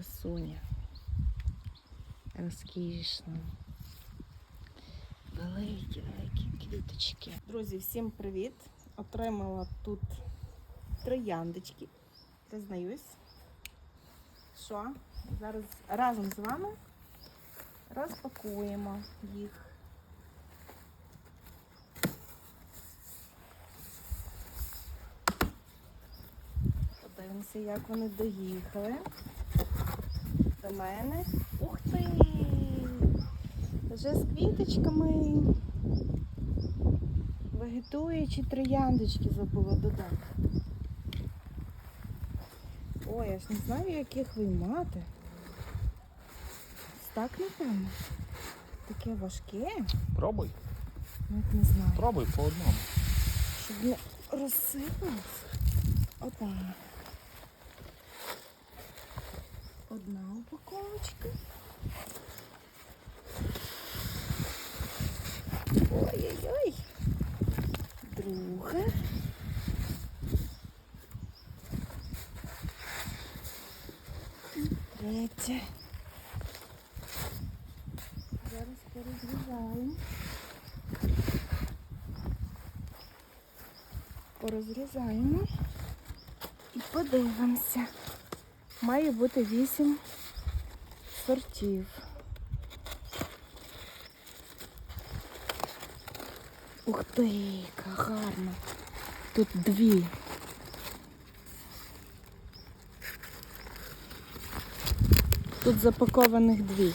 красуня. Розкішна. Великі, великі квіточки. Друзі, всім привіт! Отримала тут трояндочки. Признаюсь. Що? Зараз разом з вами розпакуємо їх. Подивимося, як вони доїхали до мене. Ух ти! Вже з квіточками. Вегетуючі трояндочки забула додати. Ой, я ж не знаю, як їх виймати. Так, напевно. Таке важке. Пробуй, Навіть не знаю. пробуй по одному. Щоб не розсипалось. Опа. Одна упаковочка. Ой-ой-ой. Друга. Третя. Зараз порозрізаємо. порозрізаємо і подивимося. Має бути 8 сортів. Ух ти, яка гарна. Тут дві. Тут запакованих дві.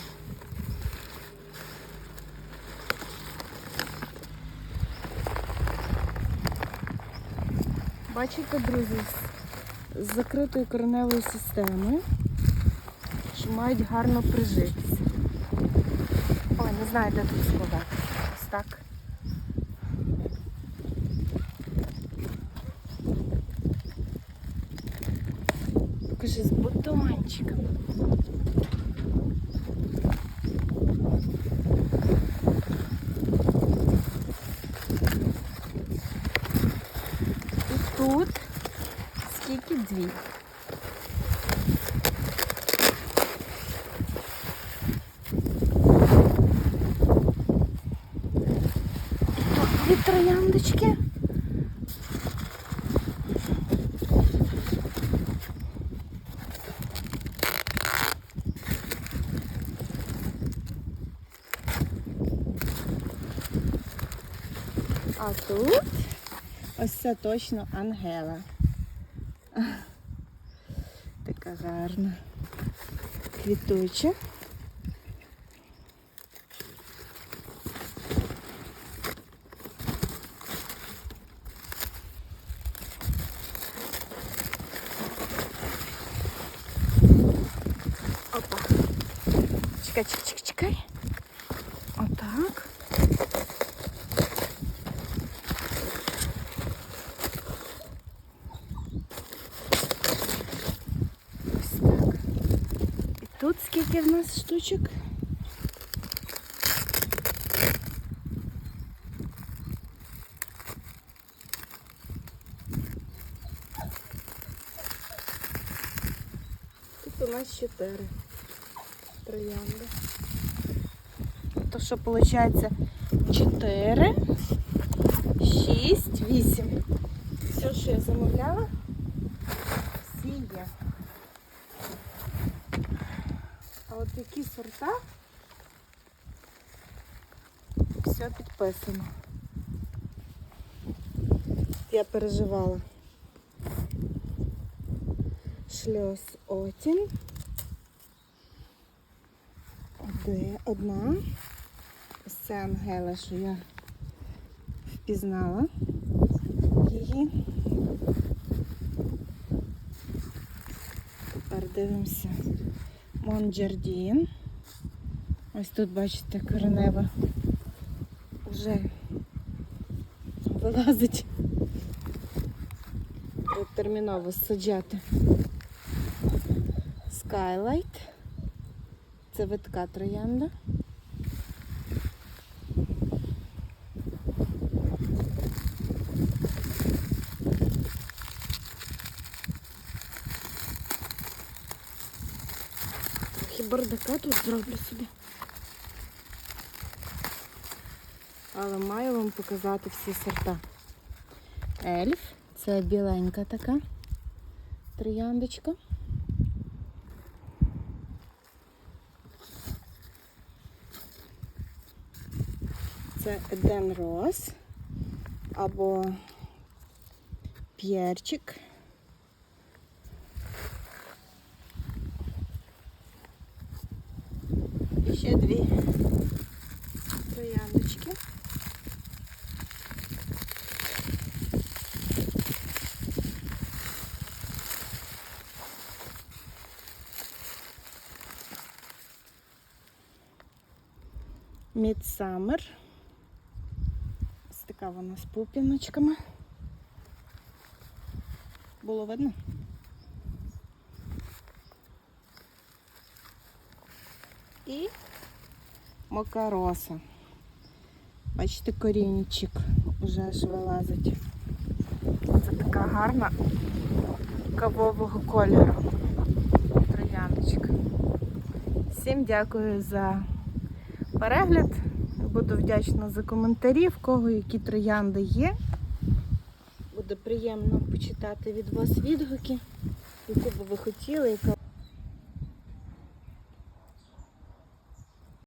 Бачите, друзі, з- закритою кореневою системою, що мають гарно прижитися. Ой, не знаю, де тут складати. Ось так. Покажи з бутончиками. І тут дві трояндочки. А тут ось це точно Ангела. Така гарна. Квітуча. Опа. Чекай, чекай, чекай, тут скільки в нас штучок? Тут у нас чотири троянди. То що виходить 4, 6, 8. Все, що я замовляла, всі є. От які сорта, все підписано. Я переживала. Шльос Отін. Де одна. Ось це Ангела, що я впізнала її. Тепер дивимося. Монджардін. Ось тут, бачите, коренева вже вилазить. Тут терміново саджати. Skylight. Це витка троянда. Бардака тут зроблю собі. Але маю вам показати всі сорта. Ельф, це біленька така трояндочка. Це Еден Роз або П'єрчик. Ще дві трояндочки. Midsummer. Ось така вона з пупіночками. Було видно? І макароса. Бачите, корінчик вже ж вилазить. Це така гарна кавового кольору. Трояночка. Всім дякую за перегляд. Буду вдячна за коментарі, в кого які троянди є. Буде приємно почитати від вас відгуки, яку би ви хотіли, яка